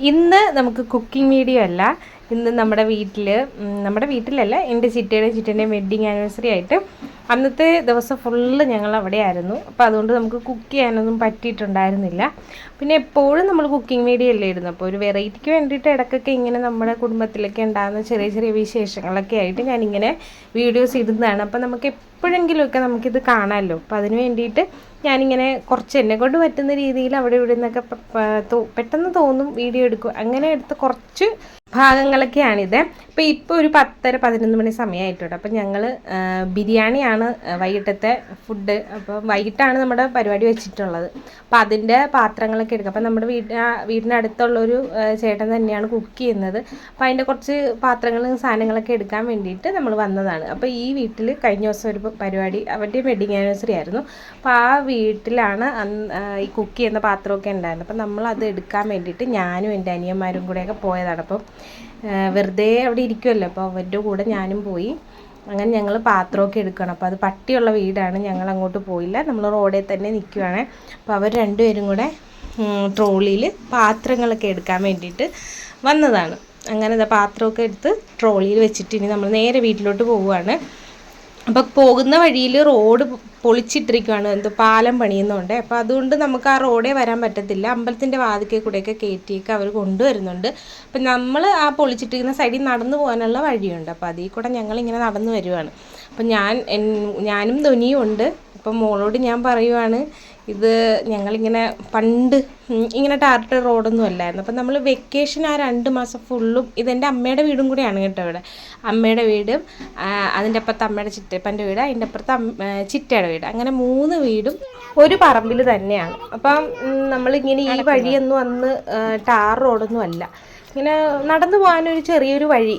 ഇന്ന് നമുക്ക് cooking video അല്ല. ഇന്ന് നമ്മുടെ വീട്ടിൽ നമ്മുടെ വീട്ടിലല്ല എന്റെ ചിറ്റയുടെയും ചിറ്റന്റെയും വെഡ്ഡിങ് ആനിവേഴ്സറി ആയിട്ട് അന്നത്തെ ദിവസം ഫുള്ള് ഞങ്ങൾ അവിടെ ആയിരുന്നു അപ്പോൾ അതുകൊണ്ട് നമുക്ക് കുക്ക് ചെയ്യാനൊന്നും പറ്റിയിട്ടുണ്ടായിരുന്നില്ല. പിന്നെ എപ്പോഴും നമ്മൾ കുക്കിംഗ് വീഡിയോ അല്ലേ ഇരുന്നു അപ്പോൾ ഒരു വെറൈറ്റിക്ക് വേണ്ടിയിട്ട് ഇടയ്ക്കൊക്കെ ഇങ്ങനെ നമ്മുടെ കുടുംബത്തിലൊക്കെ ഉണ്ടാകുന്ന ചെറിയ ചെറിയ വിശേഷങ്ങളൊക്കെ ആയിട്ട് ഞാനിങ്ങനെ വീഡിയോസ് ഇടുന്നതാണ്. അപ്പോൾ നമുക്ക് എപ്പോഴെങ്കിലുമൊക്കെ നമുക്കിത് കാണാമല്ലോ. അപ്പോൾ അതിന് വേണ്ടിയിട്ട് ഞാനിങ്ങനെ കുറച്ച് എന്നെ കൊണ്ട് പറ്റുന്ന രീതിയിൽ അവിടെ ഇവിടെ നിന്നൊക്കെ പെട്ടെന്ന് തോന്നും വീഡിയോ എടുക്കും അങ്ങനെ എടുത്ത് കുറച്ച് ഭാഗങ്ങളൊക്കെയാണിത്. അപ്പോൾ ഇപ്പോൾ ഒരു പത്തര പതിനൊന്ന് മണി സമയമായിട്ടുണ്ട്. അപ്പോൾ ഞങ്ങൾ ബിരിയാണിയാണ് ആ, വൈകിട്ടത്തെ ഫുഡ്. അപ്പോൾ വൈകിട്ടാണ് നമ്മുടെ പരിപാടി വെച്ചിട്ടുള്ളത്. അപ്പം അതിന്റെ പാത്രങ്ങളൊക്കെ എടുക്കുക അപ്പം നമ്മുടെ വീട് വീടിനടുത്തുള്ളൊരു ചേട്ടൻ തന്നെയാണ് കുക്ക് ചെയ്യുന്നത്. അപ്പം അതിന്റെ കുറച്ച് പാത്രങ്ങളും സാധനങ്ങളൊക്കെ എടുക്കാൻ വേണ്ടിയിട്ട് നമ്മൾ വന്നതാണ്. അപ്പോൾ ഈ വീട്ടിൽ കഴിഞ്ഞ ദിവസം ഒരു പരിപാടി അവരുടെ വെഡിങ് ആനിവേഴ്സറി ആയിരുന്നു. അപ്പോൾ ആ വീട്ടിലാണ് ഈ കുക്ക് ചെയ്യുന്ന പാത്രമൊക്കെ ഉണ്ടായിരുന്നത്. അപ്പം നമ്മൾ അത് എടുക്കാൻ വേണ്ടിയിട്ട് ഞാനും എന്റെ അനിയന്മാരും കൂടെയൊക്കെ പോയതാണ്. അപ്പം വെറുതെ അവിടെ ഇരിക്കുമല്ലോ അപ്പോൾ അവരുടെ കൂടെ ഞാനും പോയി. അങ്ങനെ ഞങ്ങൾ പാത്രമൊക്കെ എടുക്കണം. അപ്പോൾ അത് പട്ടിയുള്ള വീടാണ്. ഞങ്ങൾ അങ്ങോട്ട് പോയില്ല. നമ്മൾ റോഡിൽ തന്നെ നിൽക്കുകയാണ് അപ്പോൾ അവർ രണ്ടുപേരും കൂടെ ട്രോളിയിൽ പാത്രങ്ങളൊക്കെ എടുക്കാൻ വേണ്ടിയിട്ട് വന്നതാണ്. അങ്ങനെ ദാ പാത്രമൊക്കെ എടുത്ത് ട്രോളിയിൽ വെച്ചിട്ട് ഇനി നമ്മൾ നേരെ വീട്ടിലോട്ട് പോവുകയാണ് അപ്പോൾ പോകുന്ന വഴിയിൽ റോഡ് പൊളിച്ചിട്ടിരിക്കുകയാണ് എന്തോ പാലം പണിയുന്നുണ്ട്. അപ്പോൾ അതുകൊണ്ട് നമുക്ക് ആ റോഡേ വരാൻ പറ്റത്തില്ല. അമ്പലത്തിന്റെ വാതിക്കൽ കൂടെയൊക്കെ കയറ്റിയൊക്കെ അവർ കൊണ്ടുവരുന്നുണ്ട്. അപ്പം നമ്മൾ ആ പൊളിച്ചിട്ടിരിക്കുന്ന സൈഡിൽ നടന്നു പോകാനുള്ള വഴിയുണ്ട്. അപ്പോൾ അതിൽ കൂടെ ഞങ്ങളിങ്ങനെ നടന്നു വരുവാണ്. അപ്പം ഞാൻ ഞാനും ധ്വനിയും ഉണ്ട്. അപ്പം മോളോട് ഞാൻ പറയുവാണ് ഇത് ഞങ്ങളിങ്ങനെ പണ്ട് ഇങ്ങനെ ടാറിട്ട റോഡൊന്നും അല്ലായിരുന്നു. അപ്പം നമ്മൾ വെക്കേഷൻ ആ രണ്ട് മാസം ഫുള്ളും ഇതെന്റെ അമ്മയുടെ വീടും കൂടിയാണ് കേട്ടോ ഇവിടെ. അമ്മയുടെ വീടും അതിന്റെ അപ്പുറത്ത് അമ്മയുടെ ചിറ്റപ്പന്റെ വീട് അതിന്റെ അപ്പുറത്ത് ചിറ്റയുടെ വീട്. അങ്ങനെ മൂന്ന് വീടും ഒരു പറമ്പിൽ തന്നെയാണ്. അപ്പം നമ്മളിങ്ങനെ ഈ വഴിയൊന്നും അന്ന് ടാർ റോഡൊന്നും അല്ല. ഇങ്ങനെ നടന്നു പോകാനൊരു ചെറിയൊരു വഴി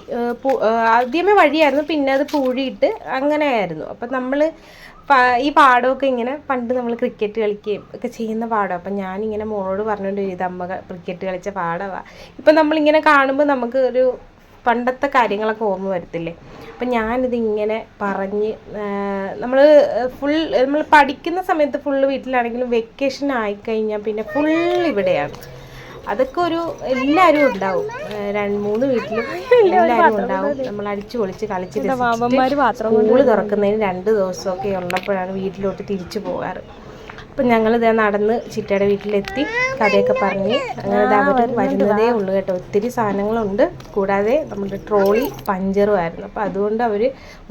ആദ്യമേ വഴിയായിരുന്നു പിന്നെ അത് പൂഴിയിട്ട് അങ്ങനെയായിരുന്നു. അപ്പം നമ്മൾ ഈ പാടമൊക്കെ ഇങ്ങനെ പണ്ട് നമ്മൾ ക്രിക്കറ്റ് കളിക്കുകയും ഒക്കെ ചെയ്യുന്ന പാടം. അപ്പം ഞാനിങ്ങനെ മോളോട് പറഞ്ഞുകൊണ്ട് ഇത് അമ്മ ക്രിക്കറ്റ് കളിച്ച പാടമാണ് ഇപ്പം നമ്മളിങ്ങനെ കാണുമ്പോൾ നമുക്ക് ഒരു പണ്ടത്തെ കാര്യങ്ങളൊക്കെ ഓർമ്മ വരത്തില്ലേ? അപ്പം ഞാനിതിങ്ങനെ പറഞ്ഞ് നമ്മൾ ഫുൾ നമ്മൾ പഠിക്കുന്ന സമയത്ത് ഫുള്ള് വീട്ടിലാണെങ്കിലും വെക്കേഷൻ ആയിക്കഴിഞ്ഞാൽ പിന്നെ ഫുൾ ഇവിടെയാണ്. അതൊക്കെ ഒരു എല്ലാവരും ഉണ്ടാവും രണ്ട് മൂന്ന് വീട്ടിലും എല്ലാവരും ഉണ്ടാവും. നമ്മൾ അടിച്ചു പൊളിച്ച് കളിച്ച് സ്കൂൾ തുറക്കുന്നതിന് രണ്ട് ദിവസമൊക്കെ ഉള്ളപ്പോഴാണ് വീട്ടിലോട്ട് തിരിച്ചു പോകാറ്. അപ്പം ഞങ്ങൾ ഇതാ നടന്ന് ചിറ്റയുടെ വീട്ടിലെത്തി കഥയൊക്കെ പറഞ്ഞ്. അങ്ങനെ അവർ വരുന്നതേ ഉള്ളൂ കേട്ടോ. ഒത്തിരി സാധനങ്ങളുണ്ട്. കൂടാതെ നമ്മുടെ ട്രോളി പഞ്ചറും ആയിരുന്നു. അപ്പോൾ അതുകൊണ്ട് അവർ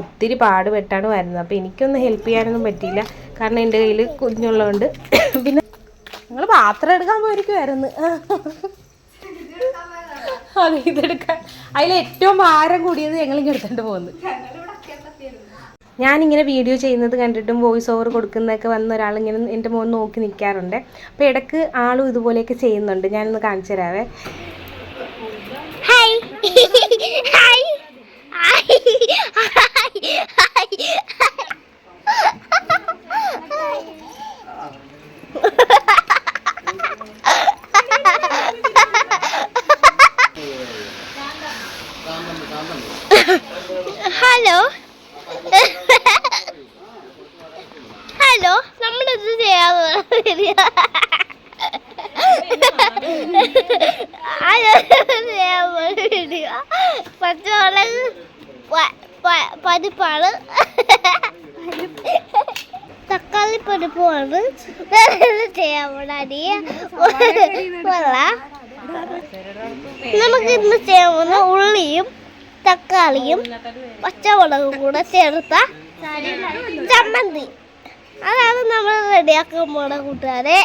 ഒത്തിരി പാടുപെട്ടാണ് വരുന്നത്. അപ്പോൾ എനിക്കൊന്നും ഹെൽപ്പ് ചെയ്യാനൊന്നും പറ്റിയില്ല. കാരണം എന്റെ കയ്യിൽ കുഞ്ഞുള്ളതുകൊണ്ട്. പിന്നെ നിങ്ങൾ പാത്രം എടുക്കാൻ പോയിരിക്കുമായിരുന്നു അത് ഇതെടുക്കാൻ. അതിൽ ഏറ്റവും ഭാരം കൂടിയത് ഞങ്ങൾ ഇങ്ങനെ എടുത്തോണ്ട് പോകുന്നു. ഞാനിങ്ങനെ വീഡിയോ ചെയ്യുന്നത് കണ്ടിട്ടും വോയിസ് ഓവർ കൊടുക്കുന്നതൊക്കെ വന്ന ഒരാളിങ്ങനെ എന്റെ മോൻ നോക്കി നിൽക്കാറുണ്ട്. അപ്പോൾ ഇടയ്ക്ക് ആളും ഇതുപോലെയൊക്കെ ചെയ്യുന്നുണ്ട്. ഞാനൊന്ന് കാണിച്ചു തരാവേ. ഹായ് ഹായ് ഹായ് ഹായ് പച്ചമുളക് പരിപ്പാണ് തക്കാളി പരിപ്പാണ് നമുക്ക് ഇന്ന് ചെയ്യാൻ പോകുന്ന ഉള്ളിയും തക്കാളിയും പച്ചമുളകും കൂടെ ചേർത്ത ചമ്മന്തി. അതാണ് നമ്മൾ റെഡിയാക്കാൻ പോണ കൂട്ടുകാരെ.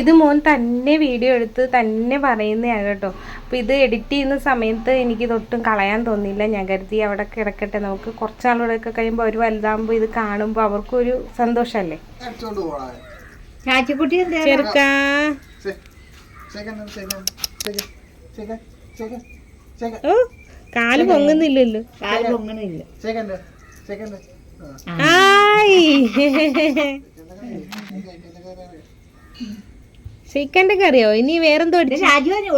ഇത് മോൻ തന്നെ വീഡിയോ എടുത്ത് തന്നെ പറയുന്നതാണ് കേട്ടോ. അപ്പോൾ ഇത് എഡിറ്റ് ചെയ്യുന്ന സമയത്ത് എനിക്ക് ഇതൊട്ടും കളയാൻ തോന്നിയില്ല. ഞാൻ കരുതി അവിടെ കിടക്കട്ടെ. നമുക്ക് കുറച്ച് നാളുകളൊക്കെ കഴിയുമ്പോൾ അവർ വലുതാകുമ്പോൾ ഇത് കാണുമ്പോൾ അവർക്കൊരു സന്തോഷമല്ലേ എടുത്തോണ്ട് പോടാ. ചാച്ചിക്കുട്ടി ചെറുക്കാ. Second second second second second second ഓ കാൽ പൊങ്ങുന്നില്ലല്ലോ. കാൽ പൊങ്ങണില്ല സെക്കൻഡ് സെക്കൻഡ് ആയി. ഷെയ്ക്കന്റെ കറിയോ? ഇനി വേറെന്തോ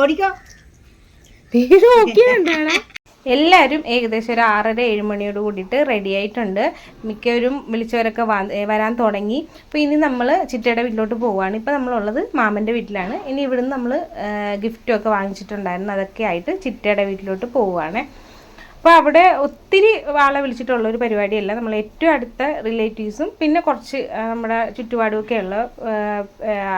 ഓടിക്കോ. നോക്കിയാണ്ടാണ് എല്ലാവരും ഏകദേശം ഒരു ആറര ഏഴ് മണിയോട് കൂടിയിട്ട് റെഡി ആയിട്ടുണ്ട്. മിക്കവരും വിളിച്ചവരൊക്കെ വരാൻ തുടങ്ങി. അപ്പോൾ ഇനി നമ്മൾ ചിറ്റയുടെ വീട്ടിലോട്ട് പോവുകയാണ് ഇപ്പോൾ നമ്മളുള്ളത് മാമന്റെ വീട്ടിലാണ്. ഇനി ഇവിടുന്ന് നമ്മൾ ഗിഫ്റ്റും ഒക്കെ വാങ്ങിച്ചിട്ടുണ്ടായിരുന്നു. അതൊക്കെ ആയിട്ട് ചിറ്റയുടെ വീട്ടിലോട്ട് പോവുകയാണ് അപ്പോൾ അവിടെ ഒത്തിരി ആളെ വിളിച്ചിട്ടുള്ള ഒരു പരിപാടിയല്ല. നമ്മൾ ഏറ്റവും അടുത്ത റിലേറ്റീവ്സും പിന്നെ കുറച്ച് നമ്മുടെ ചുറ്റുപാടുമൊക്കെയുള്ള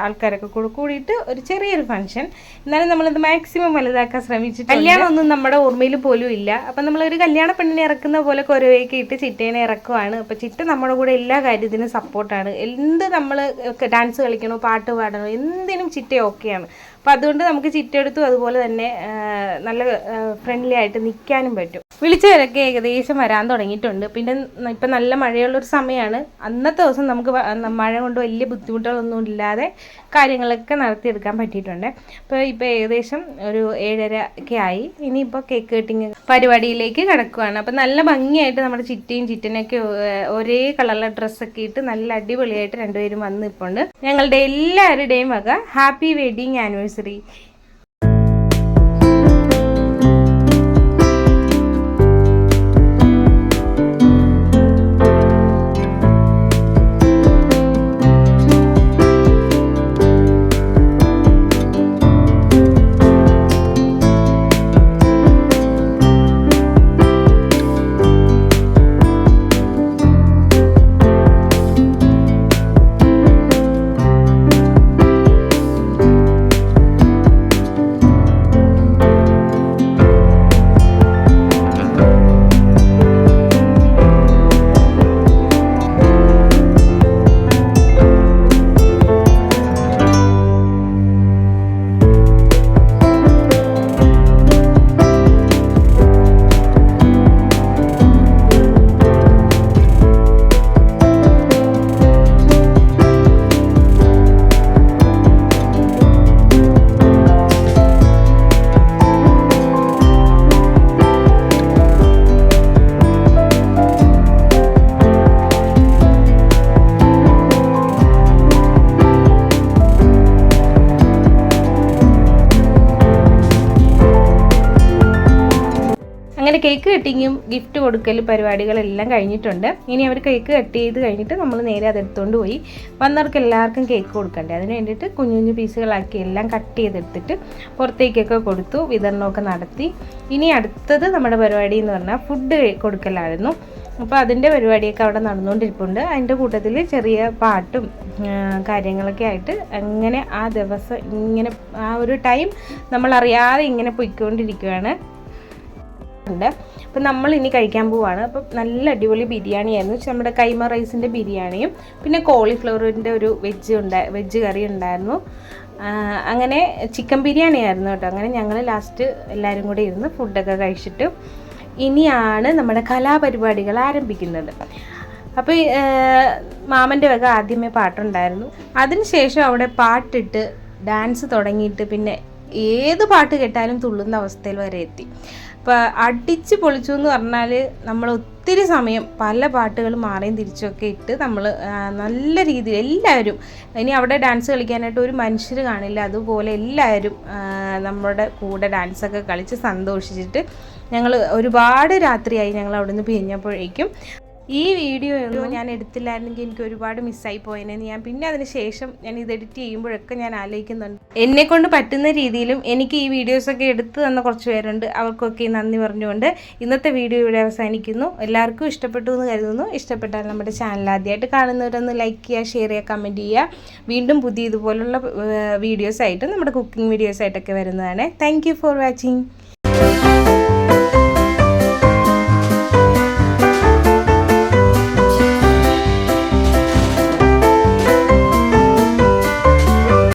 ആൾക്കാരൊക്കെ കൂടെ കൂടിയിട്ട് ഒരു ചെറിയൊരു ഫംഗ്ഷൻ എന്നാലും നമ്മളിത് മാക്സിമം വലുതാക്കാൻ ശ്രമിച്ചു കല്യാണം ഒന്നും നമ്മുടെ ഓർമ്മയിൽ പോലും ഇല്ല. അപ്പം നമ്മളൊരു കല്യാണ പെണ്ണിനെ ഇറക്കുന്ന പോലെ കുരവേക്ക് ഇട്ട് ചിറ്റേനെ ഇറക്കുവാണ്. അപ്പോൾ ചിറ്റ നമ്മുടെ കൂടെ എല്ലാ കാര്യത്തിനും സപ്പോർട്ടാണ് എന്ത് നമ്മൾ ഡാൻസ് കളിക്കണോ പാട്ട് പാടണോ എന്തിനും ചിറ്റ ഓക്കെയാണ് അപ്പോൾ അതുകൊണ്ട് നമുക്ക് ചിറ്റെടുത്തും അതുപോലെ തന്നെ നല്ല ഫ്രണ്ട്ലി ആയിട്ട് നിൽക്കാനും പറ്റും. വിളിച്ചവരൊക്കെ ഏകദേശം വരാൻ തുടങ്ങിയിട്ടുണ്ട്. പിന്നെ ഇപ്പം നല്ല മഴയുള്ളൊരു സമയമാണ് അന്നത്തെ ദിവസം നമുക്ക് മഴ കൊണ്ട് വലിയ ബുദ്ധിമുട്ടുകളൊന്നും ഇല്ലാതെ കാര്യങ്ങളൊക്കെ നടത്തിയെടുക്കാൻ പറ്റിയിട്ടുണ്ട്. അപ്പോൾ ഇപ്പോൾ ഏകദേശം ഒരു ഏഴര ഒക്കെ ആയി. ഇനിയിപ്പോൾ കേക്ക് കട്ടിങ് പരിപാടിയിലേക്ക് കിടക്കുവാണ്. അപ്പോൾ നല്ല ഭംഗിയായിട്ട് നമ്മുടെ ചിറ്റയും ചിറ്റനൊക്കെ ഒരേ കളറിലെ ഡ്രസ്സൊക്കെ ഇട്ട് നല്ല അടിപൊളിയായിട്ട് രണ്ടുപേരും വന്ന് നിൽപ്പുണ്ട് ഞങ്ങളുടെ എല്ലാവരുടെയും വക ഹാപ്പി വെഡിങ് ആനിവേഴ്സറി കേക്ക് കട്ടിങ്ങും ഗിഫ്റ്റ് കൊടുക്കലും പരിപാടികളെല്ലാം കഴിഞ്ഞിട്ടുണ്ട്. ഇനി അവർ കേക്ക് കട്ട് ചെയ്ത് കഴിഞ്ഞിട്ട് നമ്മൾ നേരെ അതെടുത്തുകൊണ്ട് പോയി. വന്നവർക്ക് എല്ലാവർക്കും കേക്ക് കൊടുക്കണ്ടേ? അതിന് വേണ്ടിയിട്ട് കുഞ്ഞു കുഞ്ഞു പീസുകളാക്കി എല്ലാം കട്ട് ചെയ്തെടുത്തിട്ട് പുറത്തേക്കൊക്കെ കൊടുത്തു വിതരണമൊക്കെ നടത്തി. ഇനി അടുത്തത് നമ്മുടെ പരിപാടി എന്ന് പറഞ്ഞാൽ ഫുഡ് കൊടുക്കലായിരുന്നു. അപ്പോൾ അതിന്റെ പരിപാടിയൊക്കെ അവിടെ നടന്നുകൊണ്ടിരിപ്പുണ്ട്. അതിന്റെ കൂട്ടത്തിൽ ചെറിയ പാട്ടും കാര്യങ്ങളൊക്കെ ആയിട്ട് അങ്ങനെ ആ ദിവസം ഇങ്ങനെ ആ ഒരു ടൈം നമ്മളറിയാതെ ഇങ്ങനെ പൊയ്ക്കൊണ്ടിരിക്കുകയാണ് ഉണ്ട് അപ്പം നമ്മൾ ഇനി കഴിക്കാൻ പോവാണ്. അപ്പം നല്ല അടിപൊളി ബിരിയാണി ആയിരുന്നു നമ്മുടെ കൈമ റൈസിന്റെ ബിരിയാണിയും പിന്നെ കോളിഫ്ലവറിന്റെ ഒരു വെജ് ഉണ്ടാ വെജ് കറി ഉണ്ടായിരുന്നു. അങ്ങനെ ചിക്കൻ ബിരിയാണി ആയിരുന്നു കേട്ടോ. അങ്ങനെ ഞങ്ങൾ ലാസ്റ്റ് എല്ലാവരും കൂടി ഇരുന്ന് ഫുഡൊക്കെ കഴിച്ചിട്ട് ഇനിയാണ് നമ്മുടെ കലാപരിപാടികൾ ആരംഭിക്കുന്നത്. അപ്പോൾ മാമന്റെ വക ആദ്യമേ പാട്ടുണ്ടായിരുന്നു. അതിനുശേഷം അവിടെ പാട്ടിട്ട് ഡാൻസ് തുടങ്ങിയിട്ട് പിന്നെ ഏത് പാട്ട് കേട്ടാലും തുള്ളുന്ന അവസ്ഥയിൽ വരെ എത്തി. അപ്പോൾ അടിച്ച് പൊളിച്ചു എന്ന് പറഞ്ഞാൽ നമ്മൾ ഒത്തിരി സമയം പല പാട്ടുകൾ മാറിയും തിരിച്ചൊക്കെ ഇട്ട് നമ്മൾ നല്ല രീതിയിൽ എല്ലാവരും ഇനി അവിടെ ഡാൻസ് കളിക്കാനായിട്ട് ഒരു മനുഷ്യർ കാണില്ല. അതുപോലെ എല്ലാവരും നമ്മുടെ കൂടെ ഡാൻസൊക്കെ കളിച്ച് സന്തോഷിച്ചിട്ട് ഞങ്ങൾ ഒരുപാട് രാത്രിയായി ഞങ്ങൾ അവിടെ നിന്ന് പിരിഞ്ഞപ്പോഴേക്കും. ഈ വീഡിയോ ഒന്നും ഞാൻ എടുത്തില്ലായിരുന്നെങ്കിൽ എനിക്ക് ഒരുപാട് മിസ്സായി പോയേനെന്ന് ഞാൻ പിന്നെ അതിന് ശേഷം ഞാൻ ഇത് എഡിറ്റ് ചെയ്യുമ്പോഴൊക്കെ ഞാൻ ആലോചിക്കുന്നുണ്ട്. എന്നെ കൊണ്ട് പറ്റുന്ന രീതിയിലും എനിക്ക് ഈ വീഡിയോസൊക്കെ എടുത്തു തന്ന കുറച്ച് പേരുണ്ട്. അവർക്കൊക്കെ നന്ദി പറഞ്ഞുകൊണ്ട് ഇന്നത്തെ വീഡിയോ ഇവിടെ അവസാനിക്കുന്നു. എല്ലാവർക്കും ഇഷ്ടപ്പെട്ടു എന്ന് കരുതുന്നു. ഇഷ്ടപ്പെട്ടാൽ നമ്മുടെ ചാനൽ ആദ്യമായിട്ട് കാണുന്നവരൊന്ന് ലൈക്ക് ചെയ്യുക ഷെയർ ചെയ്യുക കമന്റ് ചെയ്യുക. വീണ്ടും പുതിയ ഇതുപോലുള്ള വീഡിയോസായിട്ട് നമ്മുടെ കുക്കിംഗ് വീഡിയോസായിട്ടൊക്കെ വരുന്നതാണ്. Thank for watching